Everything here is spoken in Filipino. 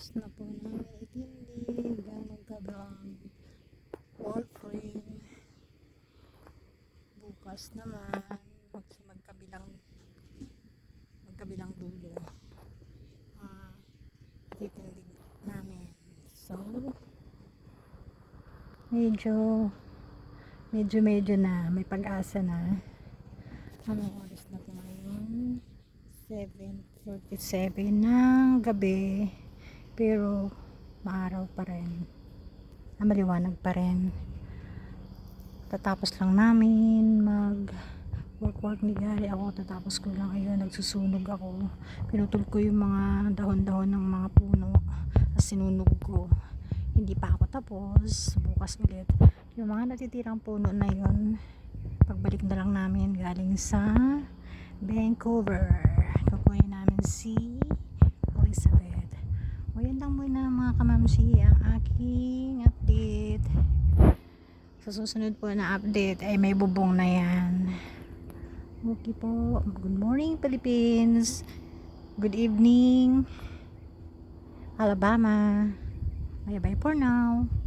oras na po na itindig ang magkabilang wall frame. Bukas naman, mag magkabilang magkabilang dulo. Ah, itindig namin. So, medyo medyo medyo na may pag-asa na. Anong oras na po ngayon? 7.47 ng gabi. Pero, maaraw pa rin. Ah, maliwanag pa rin. Tatapos lang namin mag work-work ni Gary ako. Tatapos ko lang ayun. Nagsusunog ako. Pinutol ko yung mga dahon-dahon ng mga puno. Tapos sinunog ko. Hindi pa ako tapos. Bukas ulit. Yung mga natitirang puno na yun, pagbalik na lang namin galing sa Vancouver. Kukunin namin si. O yan lang muna mga kamamsi ang aking update. Sa susunod po na update ay may bubong na yan. Okay po. Good morning Philippines. Good evening Alabama. Bye bye for now.